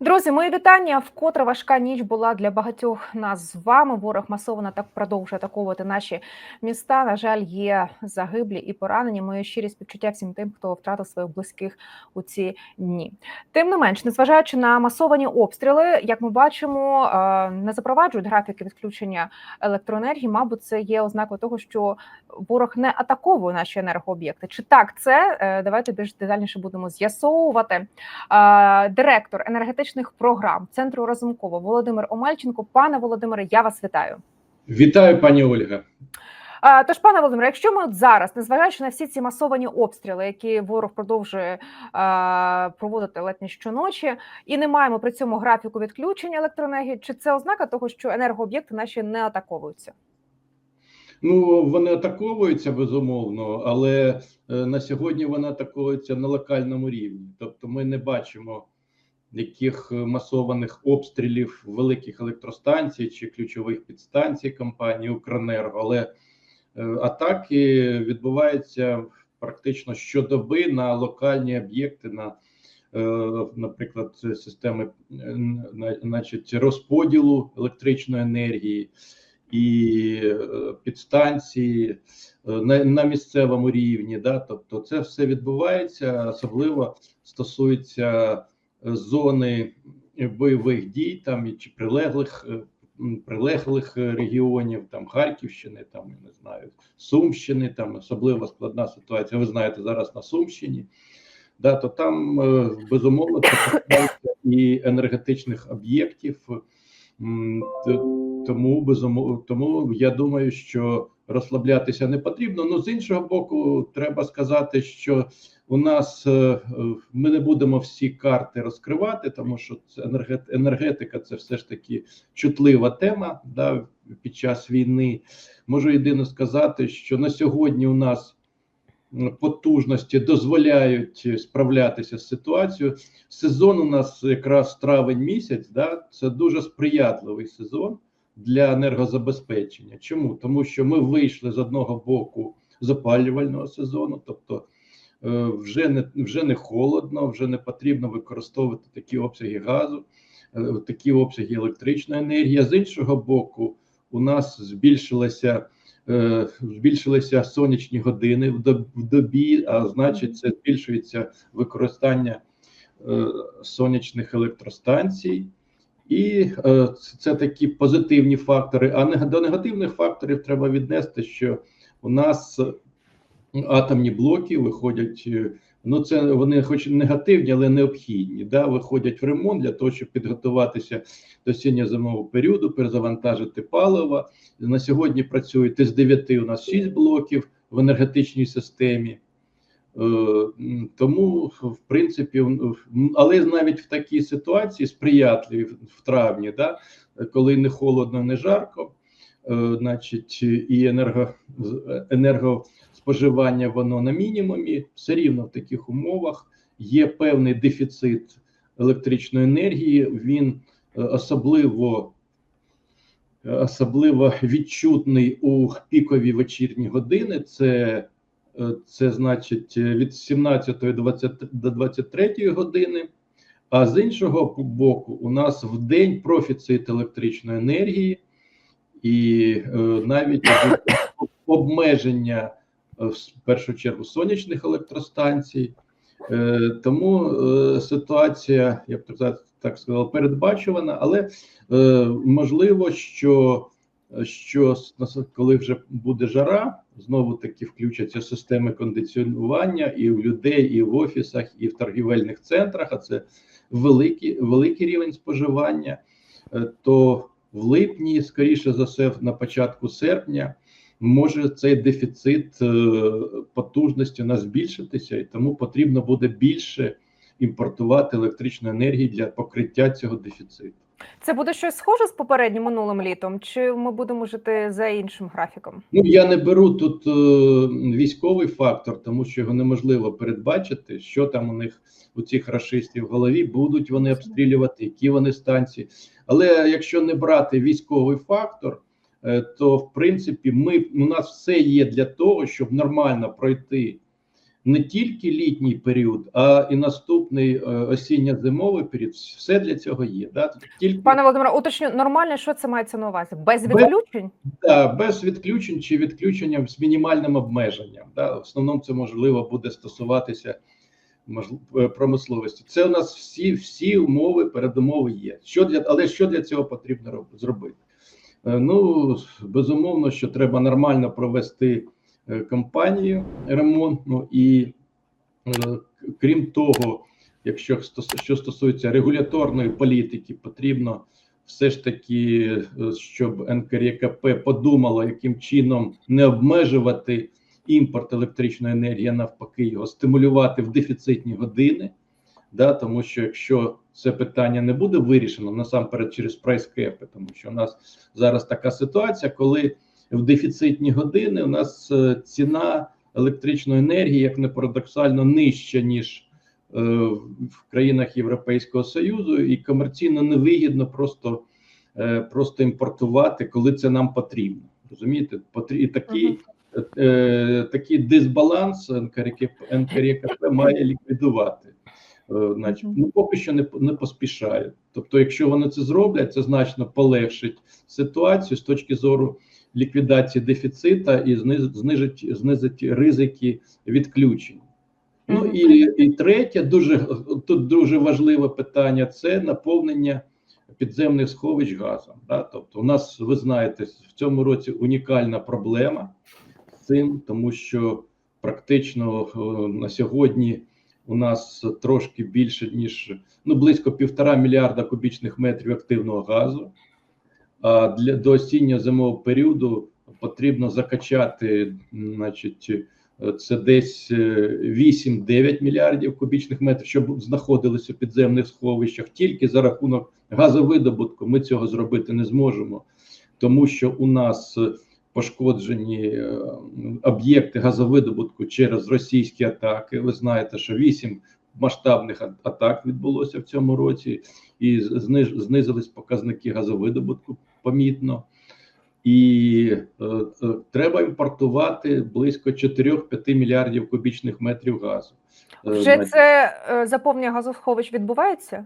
Друзі, мої вітання. Вкотре важка ніч була для багатьох нас з вами. Ворог масово так продовжує атакувати наші міста. На жаль, є загиблі і поранені. Мої щирі співчуття всім тим, хто втратив своїх близьких у ці дні. Тим не менш, незважаючи на масовані обстріли, як ми бачимо, е, не запроваджують графіки відключення електроенергії. Мабуть, це є ознакою того, що ворог не атаковує наші енергооб'єкти. Чи так це Е, давайте більш детальніше будемо з'ясовувати. Е, Директор енергетичних програм центру Разумкова Володимир Омельченко. Пане Володимире, я вас вітаю. Вітаю, пані Ольга. Тож, пане Володимире, якщо ми от зараз, незважаючи на всі ці масовані обстріли, які ворог продовжує е, проводити ледь не щоночі, і не маємо при цьому графіку відключення електроенергії, чи це ознака того, що енергооб'єкти наші не атаковуються? Ну вони атаковуються безумовно, але е, на сьогодні вони атакуються на локальному рівні. Тобто, ми не бачимо яких масованих обстрілів великих електростанцій чи ключових підстанцій компанії Укренерго, але е, атаки відбуваються практично щодоби на локальні об'єкти, на, е, наприклад, системи, е, на- значить, розподілу електричної енергії. І е, підстанції е, на, на місцевому рівні, да, тобто це все відбувається, особливо стосується е, зони бойових дій, там чи прилеглих е, прилеглих е, регіонів, там Харківщини, там не знаю, Сумщини, там особливо складна ситуація. Ви знаєте, зараз на Сумщині. Да, то там е, безумовно і енергетичних об'єктів. Тому безумовно, тому я думаю, що розслаблятися не потрібно. Ну з іншого боку, треба сказати, що у нас е, е, ми не будемо всі карти розкривати, тому що енергетика це все ж таки чутлива тема да, під час війни. Можу єдине сказати, що на сьогодні у нас потужності дозволяють справлятися з ситуацією. Сезон у нас якраз травень місяць, да, це дуже сприятливий сезон для енергозабезпечення. Чому? Тому що ми вийшли з одного боку з опалювального сезону, тобто е, вже не вже не холодно, вже не потрібно використовувати такі обсяги газу, е, такі обсяги електричної енергії. З іншого боку, у нас збільшилося. е, Збільшилися сонячні години в добі, а значить, це збільшується використання сонячних електростанцій, і е, це- такі позитивні фактори. А до негативних факторів треба віднести, що у нас атомні блоки виходять. е, Ну, це вони, хоч негативні, але необхідні. Да, виходять в ремонт для того, щоб підготуватися до осінньо-зимового періоду, перезавантажити паливо. На сьогодні працюють із 9 у нас 6 блоків в енергетичній системі. Е, Тому, в принципі, але навіть в такій ситуації сприятливі в- травні, да, коли не холодно, не жарко, е, значить, і енерго, енергоспоживання воно на мінімумі, все рівно в таких умовах є певний дефіцит електричної енергії. Він е, особливо особливо відчутний у пікові вечірні години. Це це значить е, від 17 20 до 23 години. А з іншого боку, у нас в день профіцит електричної енергії, і е, навіть обмеження е, в першу чергу сонячних електростанцій. Е, тому е, ситуація, я б так, сказав, передбачувана, але е, можливо, що що коли вже буде жара, знову таки включаться системи кондиціонування і в людей, і в офісах, і в торгівельних центрах. А це великий, великий рівень споживання. е, То в липні, скоріше за все, на початку серпня, може цей дефіцит е, потужності нас збільшитися, і тому потрібно буде більше імпортувати електричну енергію для покриття цього дефіциту. Це буде щось схоже з попереднім минулим літом, чи ми будемо жити за іншим графіком? Ну я не беру тут е, військовий фактор, тому що його неможливо передбачити, що там у них у цих рашистів в голові будуть вони обстрілювати, які вони станції. Але якщо не брати військовий фактор, е, то в принципі ми у нас все є для того, щоб нормально пройти не тільки літній період, а і наступний е, осінньо-зимовий період. Все для цього є. Да? Тільки Пане Володимире, уточню, нормально, що це мається на увазі? Без Без- відключень? Да, без відключень чи відключенням з мінімальним обмеженням. Да. В основному це можливо буде стосуватися е, промисловості. Це у нас всі, всі умови, передумови є. Що для, але що для цього потрібно роб- зробити? Е, Ну, безумовно, що треба нормально провести е, кампанію ремонтну і е, крім того, якщо що стосується регуляторної політики, потрібно все ж таки, е, щоб НКРЄКП подумало, яким чином не обмежувати імпорт електричної енергії, а навпаки, його стимулювати в дефіцитні години. Да, тому що якщо це питання не буде вирішено насамперед через прайскепи, тому що у нас зараз така ситуація, коли в дефіцитні години у нас е, ціна електричної енергії, як не парадоксально, нижча ніж е, в країнах Європейського Союзу, і комерційно невигідно просто, е, просто імпортувати, коли це нам потрібно. Розумієте, і такий, такий дисбаланс НКРКП, має ліквідувати. Значить, ну поки що не, не поспішають. Тобто, якщо вони це зроблять, це значно полегшить ситуацію з точки зору ліквідації дефіцита і знижить, знизить ризики відключень. Ну і, і третє, дуже тут дуже важливе питання це наповнення підземних сховищ газом. Да? Тобто, у нас, ви знаєте, в цьому році унікальна проблема з цим, тому що практично е, на сьогодні у нас трошки більше ніж ну близько півтора мільярда кубічних метрів активного газу. Для до осінньо-зимового періоду потрібно закачати, значить, е, це десь е, 8-9 мільярдів кубічних метрів, щоб знаходилися в підземних сховищах. Тільки за рахунок газовидобутку ми цього зробити не зможемо, тому що у нас е, пошкоджені е, об'єкти газовидобутку через російські атаки. Ви знаєте, що 8 масштабних атак відбулося в цьому році, і зниж, знизились показники газовидобутку помітно. І е, е, треба імпортувати близько 4-5 мільярдів кубічних метрів газу. Е, Вже це е, заповнення газосховищ відбувається?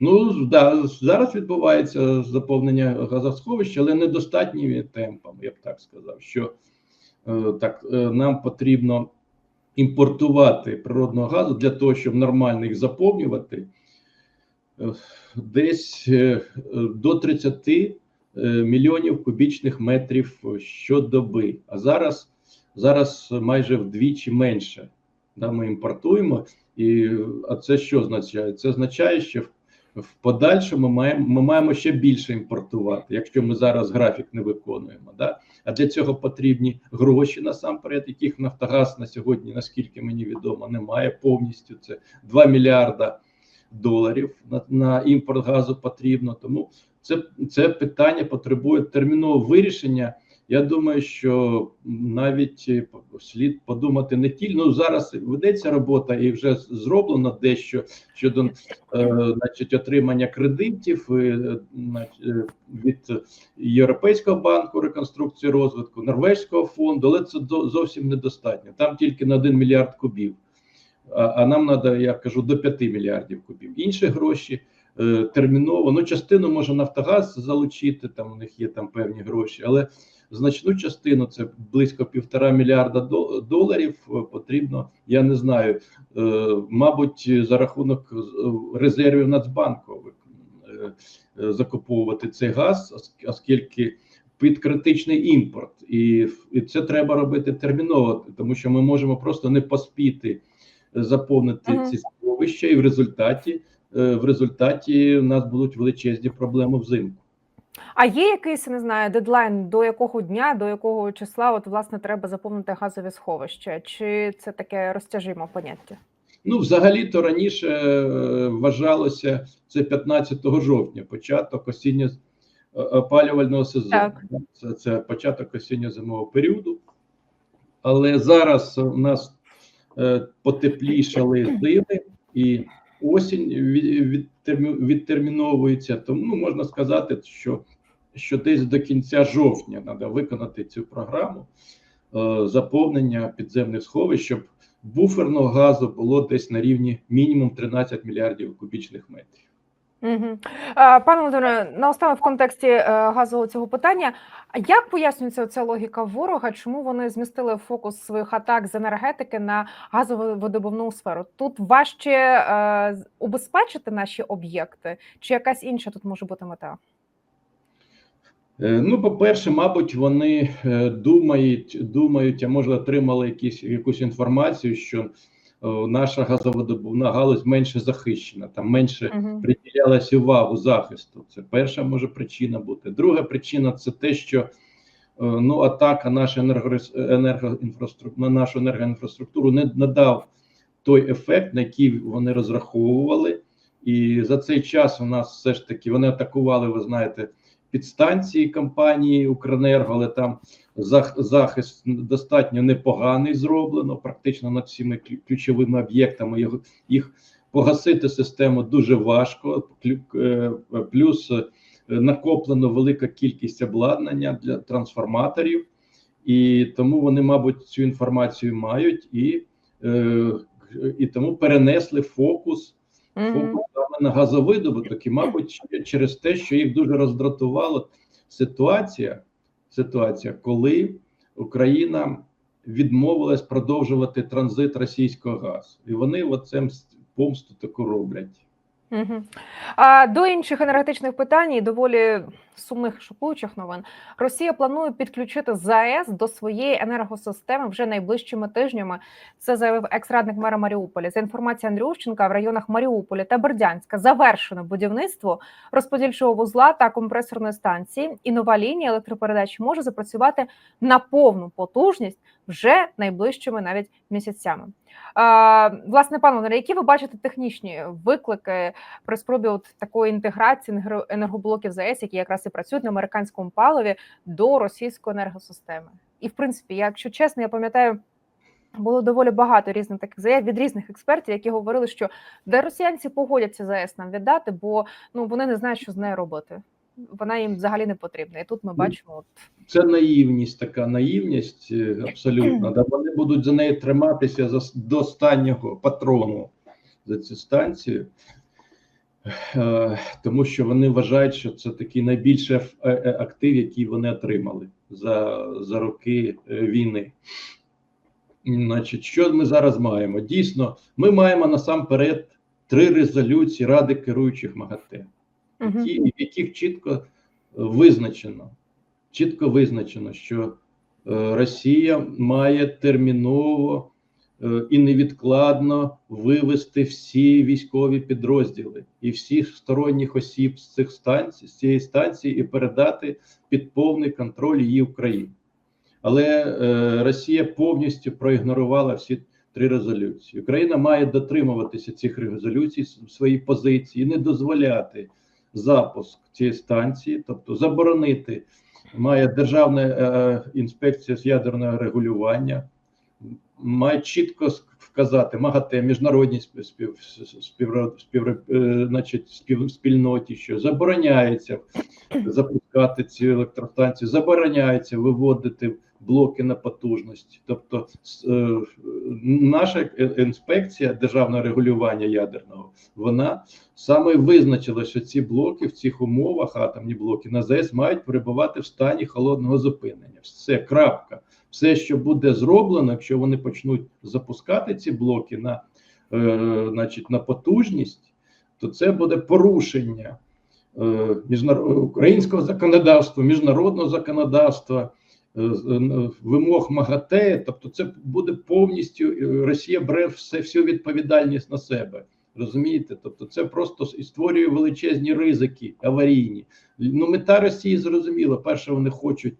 Ну да, зараз відбувається заповнення газосховища, але недостатніми темпами, я б так сказав. Що е, так е, нам потрібно імпортувати природного газу для того, щоб нормально їх заповнювати, е, десь е, до 30 е, мільйонів кубічних метрів щодоби. А зараз, зараз майже вдвічі менше. Да, ми імпортуємо, і а це що означає? Це означає, що в в подальшому маємо, ми маємо ще більше імпортувати, якщо ми зараз графік не виконуємо. Да? А для цього потрібні гроші насамперед, яких Нафтогаз на сьогодні, наскільки мені відомо, немає повністю. Це 2 мільярда доларів на, на імпорт газу потрібно. Тому це, це питання потребує термінового вирішення. Я думаю, що навіть е, слід подумати не тільки ну зараз ведеться робота і вже зроблено дещо щодо е, значить, отримання кредитів е, е, від Європейського банку реконструкції розвитку, Норвезького фонду, але це зовсім недостатньо. Там тільки на 1 мільярд кубів. А, а нам треба, я кажу, до 5 мільярдів кубів. Інші гроші е, терміново. Ну, частину може Нафтогаз залучити, там у них є там певні гроші, але значну частину це близько півтора мільярда до- доларів. е, Потрібно, я не знаю, е, мабуть, за рахунок е, резервів Нацбанку закуповувати цей газ, оск- оскільки під критичний імпорт, і, це треба робити терміново, тому що ми можемо просто не поспіти заповнити Мгм. ці сховища, і в результаті, в результаті у нас будуть величезні проблеми взимку. А є якийсь, не знаю, дедлайн, до якого дня, до якого числа от, власне, треба заповнити газові сховища? Чи це таке розтяжімо поняття? Ну, взагалі-то раніше е, вважалося це 15 жовтня, початок осінньо е, опалювального сезону. Так. Це, це початок осінньо-зимового періоду. Але зараз у нас е, потеплішали зими і осінь від- відтерміновується. Тому ну, можна сказати, що, що десь до кінця жовтня треба виконати цю програму е, заповнення підземних сховищ, щоб буферного газу було десь на рівні мінімум 13 мільярдів кубічних метрів. Угу. Пане Володимире, наостанок в контексті е, газового цього питання. Як пояснюється ця логіка ворога? Чому вони змістили фокус своїх атак з енергетики на газово-видобувну сферу? Тут важче е, убезпечити наші об'єкти, чи якась інша тут може бути мета? Е, Ну, по-перше, мабуть, вони е, думають, думають, а може отримали якісь, якусь інформацію, що наша газовидобувна галузь менше захищена, там менше Угу. приділялась увагу захисту. Це перша може причина бути. Друга причина це те, що е, ну атака наша енергорес- енергоінфраструк- на нашу енергоінфраструктуру не надав той ефект, на який вони розраховували. І за цей час у нас все ж таки вони атакували, ви знаєте, підстанції компанії Укренерго, але там зах- захист достатньо непоганий зроблено, практично над всіми ключовими об'єктами. Його- Їх погасити систему дуже важко. Е, Плюс е, накоплено велика кількість обладнання для трансформаторів, і тому вони, мабуть, цю інформацію мають і, е, і тому перенесли фокус фокус саме на газовидобуток, і, мабуть, через те, що їх дуже роздратувала ситуація, ситуація, коли Україна відмовилась продовжувати транзит російського газу, і вони оце помсту таку роблять. Угу. А до інших енергетичних питань і доволі сумних шокуючих новин. Росія планує підключити ЗАЕС до своєї енергосистеми вже найближчими тижнями. Це заявив екс-радник мера Маріуполя. За інформацією Андрющенка, в районах Маріуполя та Бердянська завершено будівництво розподільчого вузла та компресорної станції. І нова лінія електропередач може запрацювати на повну потужність вже найближчими навіть місяцями. А, власне, пане Володимире, які ви бачите технічні виклики при спробі от такої інтеграції енерго- енергоблоків ЗАЕС, які якраз і працюють на американському паливі до російської енергосистеми? І в принципі, якщо чесно, я пам'ятаю. Було доволі багато різних таких заяв від різних експертів, які говорили, що де росіянці погодяться ЗАЕС нам віддати, бо ну вони не знають, що з нею робити. Вона їм взагалі не потрібна. І тут ми бачимо, от Це наївність, така наївність е, абсолютно. Да вони будуть за неї триматися за до останнього патрону за цю станцію, тому що вони вважають, що це такий найбільший е, е, актив, який вони отримали за, за роки е, війни. Значить, що ми зараз маємо? Дійсно, ми маємо насамперед три резолюції Ради керуючих МАГАТЕ які, в яких чітко е, визначено, чітко визначено, що е, Росія має терміново е, і невідкладно вивести всі військові підрозділи і всіх сторонніх осіб з цих станцій, з цієї станції, і передати під повний контроль її Україні. Але е, Росія повністю проігнорувала всі три резолюції. Україна має дотримуватися цих резолюцій в своїй позиції, не дозволяти запуск цієї станції, тобто заборонити, має державна е, інспекція з ядерного регулювання, має чітко вказати МАГАТЕ, міжнародній спів, спів, спів, е, значить, спів, спільноті, що забороняється запускати ці електростанції, забороняється виводити блоки на потужності. Тобто е, наша е- інспекція державного регулювання ядерного, вона саме визначила, що ці блоки в цих умовах, атомні блоки на ЗАЕС мають перебувати в стані холодного зупинення. Все, крапка. Все, що буде зроблено, якщо вони почнуть запускати ці блоки на, е, значить, на потужність, то це буде порушення е, міжнарод... українського законодавства, міжнародного законодавства, е, е, вимог МАГАТЕ. Тобто, це буде повністю е, Росія бере все, всю відповідальність на себе. Розумієте? Тобто, це просто і створює величезні ризики аварійні. Ну, мета Росії зрозуміла. Перше, вони хочуть.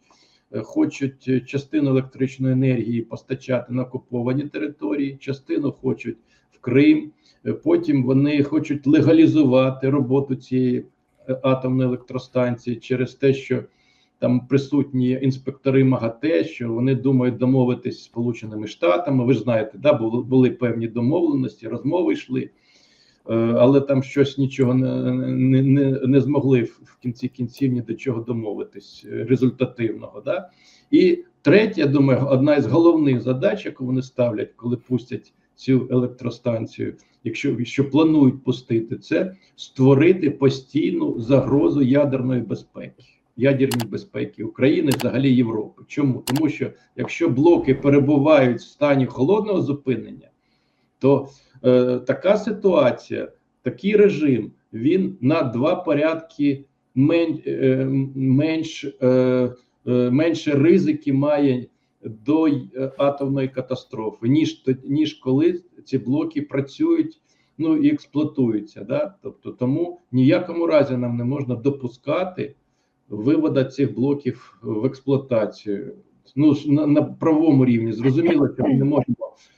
Е, Хочуть е, частину електричної енергії постачати на окуповані території, частину хочуть в Крим. Е, Потім вони хочуть легалізувати роботу цієї атомної електростанції через те, що там присутні інспектори МАГАТЕ, що вони думають домовитись з Сполученими Штатами. Ви ж знаєте, да, були, були певні домовленості, розмови йшли, але там щось нічого не, не, не, не змогли в кінці кінців ні до чого домовитись е, результативного. Да? І третє, я думаю, одна із головних задач, яку вони ставлять, коли пустять цю електростанцію, якщо що планують пустити, це створити постійну загрозу ядерної безпеки, ядерної безпеки України, взагалі Європи. Чому? Тому що якщо блоки перебувають в стані холодного зупинення, то е, така ситуація, такий режим, він на два порядки мен, е, менш, е, е, менше ризики має до е, атомної катастрофи, ніж ніж коли ці блоки працюють ну і експлуатуються. Да? Тобто, тому ніякому разі нам не можна допускати вивода цих блоків в експлуатацію. Ну на, на правовому рівні зрозуміло, що ми не можемо е,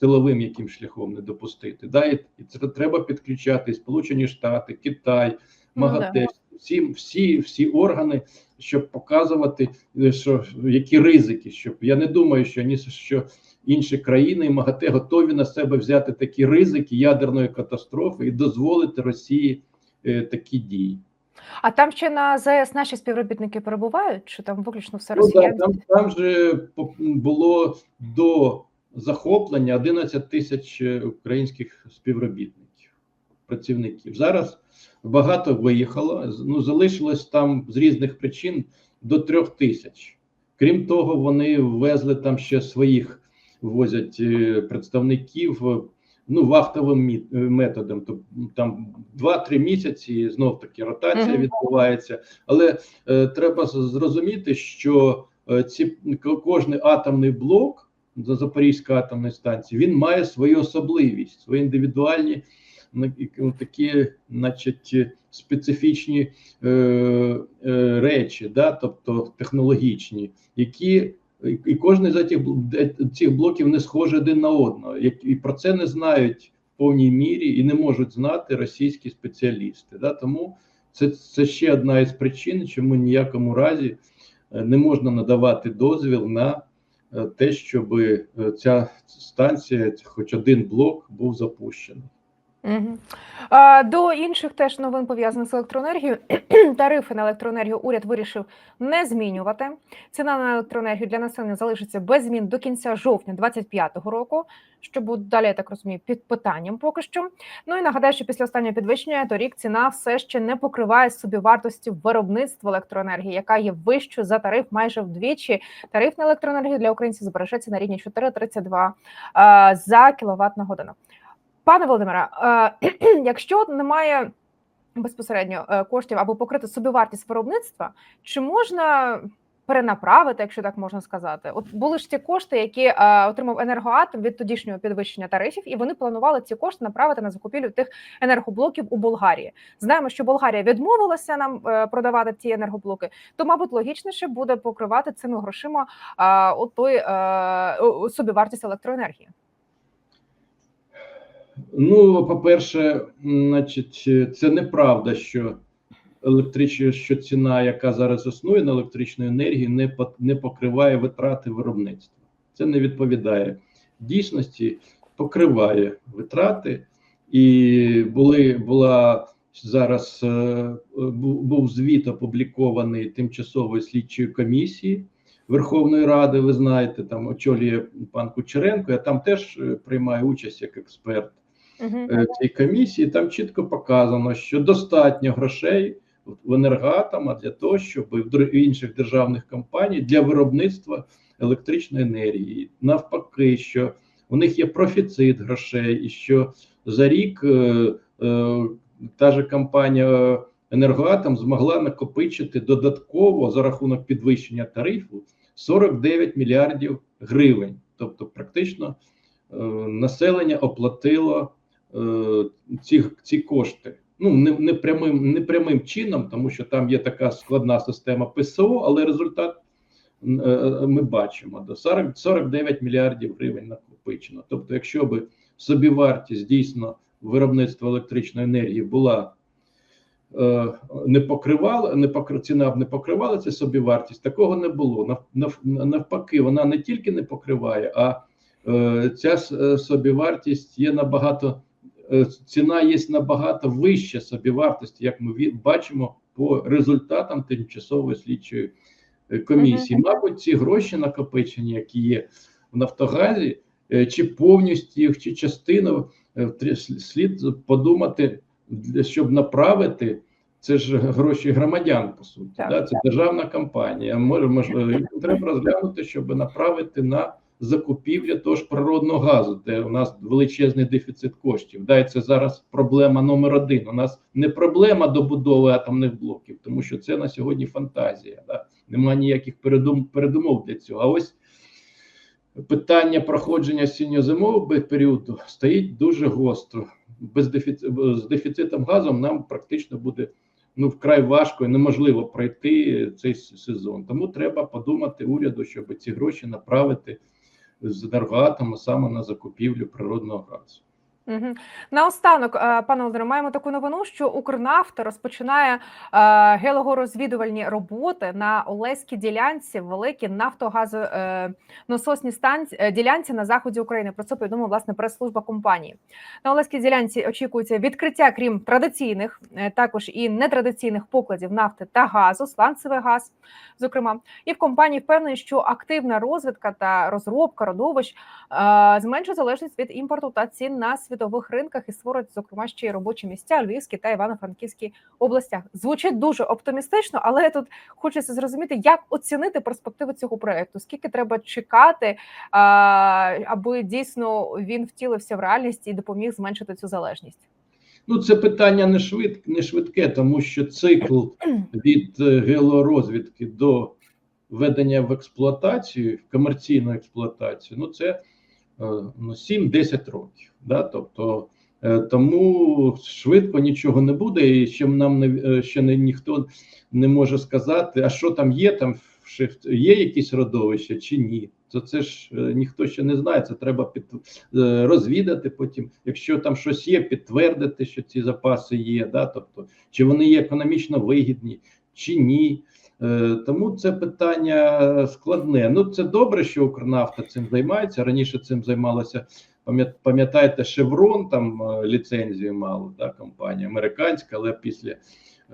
силовим яким шляхом не допустити. Да? І, це треба підключати Сполучені Штати, Китай, Ну, да. МАГАТЕ, всі, всі, всі органи, щоб показувати, е, що які ризики. Щоб я не думаю, що ні що інші країни і МАГАТЕ готові на себе взяти такі ризики ядерної катастрофи і дозволити Росії е, такі дії. А там ще на ЗАЕС наші співробітники перебувають, чи там виключно все Ну, да, там, там же було до захоплення 11 тисяч е, українських співробітників, працівників. Зараз багато виїхало. Ну залишилось там з різних причин до трьох тисяч. Крім того, вони ввезли там ще своїх возять е, представників. е, Ну, вахтовим методом, тобто там 2-3 місяці знов таки ротація Мгм. відбувається. Але е, треба зрозуміти, що е, ці кожний атомний блок за Запорізької атомної станції він має свою особливість, свої індивідуальні такі, значить, специфічні е, е, речі, да, тобто технологічні, які і- кожен з цих, цих блоків не схожий один на одного, і про це не знають в повній мірі і не можуть знати російські спеціалісти. Да? Тому це, це ще одна із причин, чому ніякому разі е, не можна надавати дозвіл на те, щоб е, ця станція, хоч один блок, був запущений. До інших теж новин пов'язаних з електроенергією. Тарифи на електроенергію уряд вирішив не змінювати. Ціна на електроенергію для населення залишиться без змін до кінця жовтня 2025 року, що буде далі, я так розумію, під питанням поки що. Ну і нагадаю, що після останнього підвищення торік ціна все ще не покриває собівартості виробництва електроенергії, яка є вищою за тариф майже вдвічі. Тариф на електроенергію для українців збережеться на рівні 4,32 е, за кіловат на годину. Пане Володимире, е, якщо немає безпосередньо е, коштів або покрити собівартість виробництва, чи можна перенаправити, якщо так можна сказати? От були ж ті кошти, які е, отримав енергоатом від тодішнього підвищення тарифів, і вони планували ці кошти направити на закупівлю тих енергоблоків у Болгарії. Знаємо, що Болгарія відмовилася нам продавати ті енергоблоки, то мабуть логічніше буде покривати цими грошима от той собівартість електроенергії. Ну, по-перше, значить, це неправда, що електрична, що ціна, яка зараз існує на електричну енергію, не не покриває витрати виробництва. Це не відповідає дійсності, покриває витрати, і були була зараз е, був звіт опублікований тимчасової слідчої комісії Верховної Ради. Ви знаєте, там очолює пан Кучеренко. Я там теж е, приймаю участь як експерт Угу. е, цій комісії. Там чітко показано, що достатньо грошей в енергоатома для того, щоб в інших державних компаній для виробництва електричної енергії. Навпаки, що у них є профіцит грошей, і що за рік е, е, та же компанія енергоатом змогла накопичити додатково за рахунок підвищення тарифу 49 мільярдів гривень. Тобто, практично е, населення оплатило ці, ці кошти. Ну не, не прямим не прямим чином, тому що там є така складна система ПСО, але результат е, ми бачимо до 40, 49 мільярдів гривень накопичено. Тобто, якщо би собівартість дійсно виробництва електричної енергії була е, не покривала, не покр... ціна б не покривала це собівартість, такого не було. Нав, нав, навпаки, вона не тільки не покриває, а е, ця е, собівартість є набагато е, ціна є набагато вища собівартості, як ми бачимо по результатам тимчасової слідчої е, комісії. Мабуть, ці гроші накопичені, які є в Нафтогазі, е, чи повністю їх, чи частину е, слід подумати, щоб направити. Це ж гроші громадян, по суті. Так. Да? Це державна компанія. Може, можливо, треба розглянути, щоб направити на закупівлю того природного газу, де у нас величезний дефіцит коштів. Да, і це зараз проблема номер один. У нас не проблема добудови атомних блоків, тому що це на сьогодні фантазія. Да? Немає ніяких передум, передумов для цього. А ось питання проходження осінньо-зимового періоду стоїть дуже гостро. Без дефіцит, з дефіцитом газу нам практично буде ну вкрай важко і неможливо пройти цей сезон. Тому треба подумати уряду, щоб ці гроші направити з енергоатому саме на закупівлю природного газу. Угу. Наостанок, е, пане Володимире, маємо таку новину, що Укрнафта розпочинає е, геологорозвідувальні роботи на Олеській ділянці, великій нафтогазонасосні станції е, ділянці на заході України. Про це повідомила власне прес-служба компанії. На Олеській ділянці очікується відкриття, крім традиційних, також і нетрадиційних покладів нафти та газу, сланцевий газ, зокрема. І в компанії впевнені, що активна розвідка та розробка родовищ зменшить залежність від імпорту та цін на світових ринках і створить, зокрема, ще й робочі місця Львівській та Івано-Франківській областях. Звучить дуже оптимістично, але тут хочеться зрозуміти, як оцінити перспективи цього проекту. Скільки треба чекати, аби дійсно він втілився в реальність і допоміг зменшити цю залежність. Ну, це питання не швид, не швидке, тому що цикл від е, геолорозвідки до введення в експлуатацію, в комерційну експлуатацію, ну це ну, 7-10 років. Да? Тобто е, тому швидко нічого не буде, і ще нам не е, ще не ніхто не може сказати, а що там є, там є якісь родовища чи ні. То це ж е, ніхто ще не знає. Це треба під е, розвідати. Потім, якщо там щось є, підтвердити, що ці запаси є. Да? Тобто, чи вони є економічно вигідні, чи ні. Е, Тому це питання складне. Ну це добре, що Укрнафта цим займається. Раніше цим займалася. пам'ят- Пам'ятаєте, Шеврон там е, ліцензію мало, да, компанія американська, але після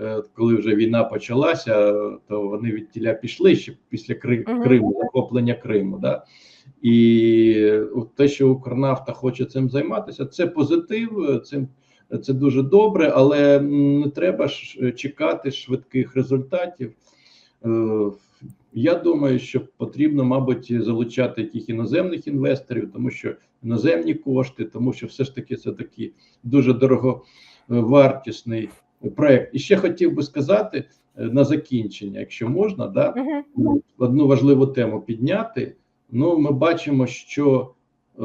е, коли вже війна почалася, то вони від тіля пішли ще після Кри- Криму, захоплення Криму. Да. І те, що Укрнафта хоче цим займатися, це позитив, цим це дуже добре, але не треба ж чекати швидких результатів. Е, Я думаю, що потрібно, мабуть, залучати яких іноземних інвесторів, тому що іноземні кошти, тому що все ж таки це такий дуже дороговартісний проект. І ще хотів би сказати е, на закінчення, якщо можна, да, одну важливу тему підняти. Ну, ми бачимо, що е,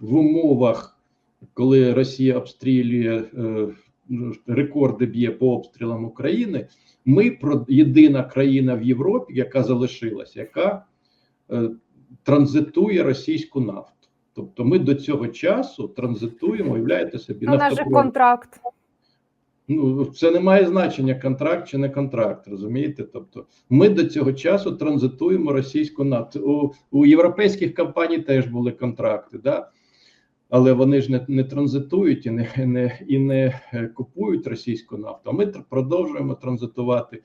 в умовах, коли Росія обстрілює е, рекорди б'є по обстрілам України, ми про єдина країна в Європі, яка залишилась, яка е, транзитує російську нафту. Тобто, ми до цього часу транзитуємо, уявляєте собі, У нас же контракт. Ну, це не має значення, контракт чи не контракт, розумієте? Тобто, ми до цього часу транзитуємо російську нафту. У, у європейських компаній теж були контракти, да? Але вони ж не, не транзитують і не, не, і не е, купують російську нафту. А ми продовжуємо транзитувати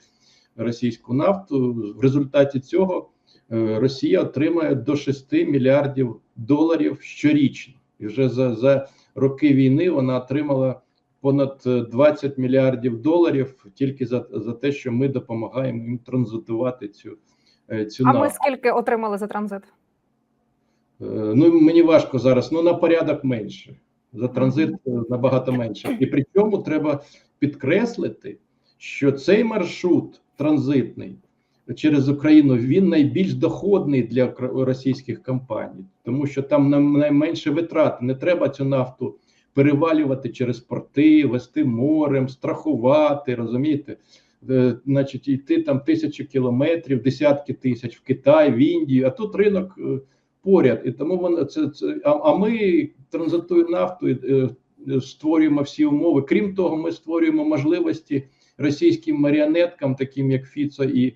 російську нафту. В результаті цього е, Росія отримає до 6 мільярдів доларів щорічно. І вже за, за роки війни вона отримала понад е, 20 мільярдів доларів тільки за, за те, що ми допомагаємо їм транзитувати цю, е, цю А ми скільки отримали за транзит? Е, Ну мені важко зараз. Ну на порядок менше. За транзит е, набагато менше. І при цьому треба підкреслити, що цей маршрут транзитний через Україну він найбільш доходний для російських компаній, тому що там нам найменше витрат. Не треба цю нафту перевалювати через порти, вести морем, страхувати, розумієте? Е, Значить, йти там тисячі кілометрів, десятки тисяч в Китай, в Індію, а тут ринок поряд. І тому воно це, це а, а ми транзитуємо нафту, і, е, е, створюємо всі умови. Крім того, ми створюємо можливості російським маріонеткам, таким як Фіцо і,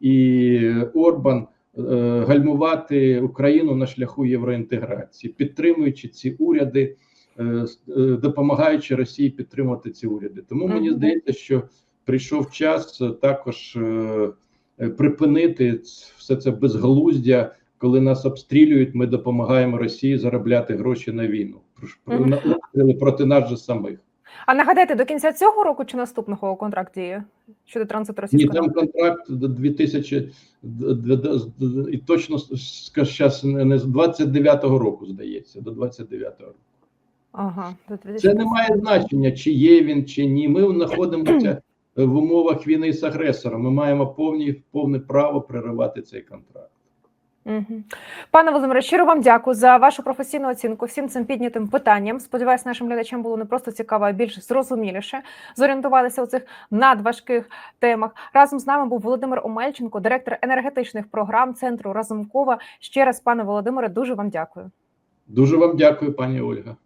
і Орбан, е, гальмувати Україну на шляху євроінтеграції, підтримуючи ці уряди, е, е, допомагаючи Росії підтримувати ці уряди. Тому мені здається, що прийшов час також е, припинити все це безглуздя коли нас обстрілюють, ми допомагаємо Росії заробляти гроші на війну. Проти нас же самих. А нагадайте, до кінця цього року чи наступного контракт діє щодо транзиту Ні, там контракт до 2000, д- д- д- і точно зараз не з 29-го року, здається, до 29-го року. Ага, до Це не має значення, чи є він, чи ні. Ми знаходимося в умовах війни з агресором. Ми маємо повні, повне право переривати цей контракт. Пане Володимире, щиро вам дякую за вашу професійну оцінку всім цим піднятим питанням. Сподіваюсь, нашим глядачам було не просто цікаво, а більш зрозуміліше зорієнтувалися у цих надважких темах. Разом з нами був Володимир Омельченко, директор енергетичних програм центру Разумкова. Ще раз, пане Володимире, дуже вам дякую. Дуже вам дякую, пані Ольга.